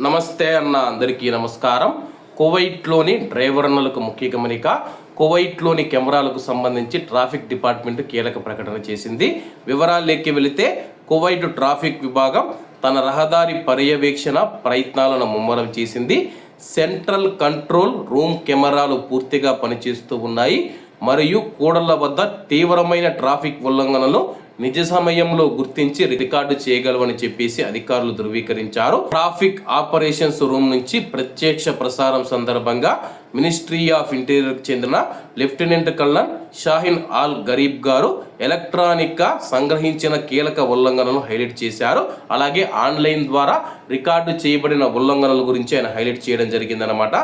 నమస్తే అన్న అందరికీ నమస్కారం. కువైట్లోని డ్రైవర్ అన్నలకు ముఖ్య గమనిక కువైట్లోని కెమెరాలకు సంబంధించి ట్రాఫిక్ డిపార్ట్మెంట్ కీలక ప్రకటన చేసింది. వివరాల్లోకి వెళితే కువైట్ ట్రాఫిక్ విభాగం తన రహదారి పర్యవేక్షణ ప్రయత్నాలను ముమ్మరం చేసింది. సెంట్రల్ కంట్రోల్ రూమ్ కెమెరాలు పూర్తిగా పనిచేస్తూ ఉన్నాయి. మరియు కూడళ్ళ వద్ద తీవ్రమైన ట్రాఫిక్ ఉల్లంఘనలు నిజ సమయంలో గుర్తించి రికార్డు చేయగలవని చెప్పేసి అధికారులు ధృవీకరించారు. ట్రాఫిక్ ఆపరేషన్స్ రూమ్ నుంచి ప్రత్యక్ష ప్రసారం సందర్భంగా మినిస్ట్రీ ఆఫ్ ఇంటీరియర్కి చెందిన lieutenant colonel Shaheen Al Gharib గారు ఎలక్ట్రానిక్గా సంగ్రహించిన కీలక ఉల్లంఘనలను హైలైట్ చేశారు. అలాగే ఆన్లైన్ ద్వారా రికార్డు చేయబడిన ఉల్లంఘనల గురించి ఆయన హైలైట్ చేయడం జరిగిందనమాట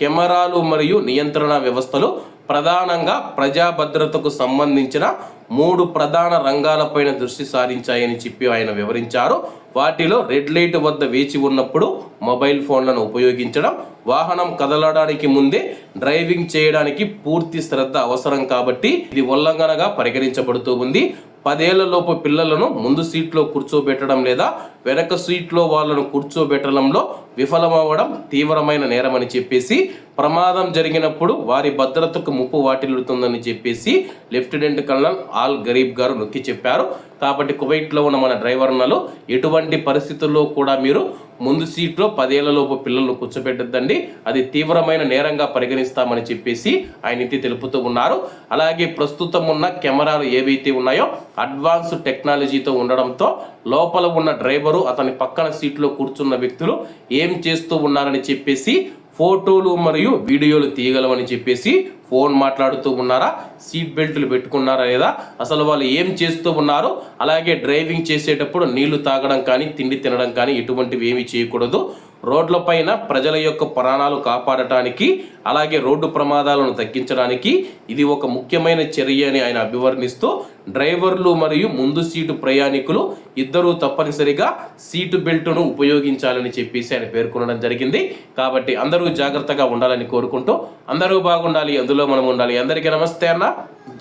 కెమెరాలు మరియు నియంత్రణ వ్యవస్థలు ప్రధానంగా ప్రజా భద్రతకు సంబంధించిన మూడు ప్రధాన రంగాలపైన దృష్టి సారించాయని చెప్పి ఆయన వివరించారు. వాటిలో రెడ్ లైట్ వద్ద వేచి ఉన్నప్పుడు మొబైల్ ఫోన్లను ఉపయోగించడం వాహనం కదలడానికి ముందే డ్రైవింగ్ చేయడానికి పూర్తి శ్రద్ధ అవసరం కాబట్టి ఇది ఉల్లంఘనగా పరిగణించబడుతూ ఉంది. పదేళ్ళలోపు పిల్లలను ముందు సీట్లో కూర్చోబెట్టడం లేదా వెనక సీట్లో వాళ్ళను కూర్చోబెట్టడంలో విఫలమవ్వడం తీవ్రమైన నేరమని చెప్పేసి ప్రమాదం జరిగినప్పుడు వారి భద్రతకు ముప్పు వాటిల్లుతుందని చెప్పేసి లెఫ్టినెంట్ కల్నల్ ఆల్ గరీబ్ గారు నొక్కి చెప్పారు. కాబట్టి కువైట్లో ఉన్న మన డ్రైవర్నలు ఎటువంటి పరిస్థితుల్లో కూడా మీరు ముందు సీట్లో పదేళ్ళలోపు పిల్లలను కూర్చోబెట్టద్దండి. అది తీవ్రమైన నేరంగా పరిగణిస్తామని చెప్పేసి ఆయన ఇంటి తెలుపుతూ ఉన్నారు. అలాగే ప్రస్తుతం ఉన్న కెమెరాలు ఏవైతే ఉన్నాయో అడ్వాన్స్ టెక్నాలజీతో ఉండడంతో లోపల ఉన్న డ్రైవరు అతని పక్కన సీట్లో కూర్చున్న వ్యక్తులు ఏం చేస్తూ ఉన్నారని చెప్పేసి ఫోటోలు మరియు వీడియోలు తీయగలమని చెప్పేసి ఫోన్ మాట్లాడుతూ ఉన్నారా? సీట్ బెల్ట్లు పెట్టుకున్నారా లేదా? అసలు వాళ్ళు ఏం చేస్తూ ఉన్నారు? అలాగే డ్రైవింగ్ చేసేటప్పుడు నీళ్ళు తాగడం కానీ తిండి తినడం కానీ ఇటువంటివి ఏమీ చేయకూడదు. రోడ్లపైన ప్రజల యొక్క ప్రాణాలు కాపాడటానికి అలాగే రోడ్డు ప్రమాదాలను తగ్గించడానికి ఇది ఒక ముఖ్యమైన చర్య అని ఆయన అభివర్ణిస్తూ డ్రైవర్లు మరియు ముందు సీటు ప్రయాణికులు ఇద్దరూ తప్పనిసరిగా సీటు బెల్ట్ను ఉపయోగించాలని చెప్పేసి ఆయన పేర్కొనడం జరిగింది. కాబట్టి అందరూ జాగ్రత్తగా ఉండాలని కోరుకుంటూ అందరూ బాగుండాలి అందులో మనం ఉండాలి. అందరికీ నమస్తే అన్న.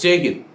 జై హింద్.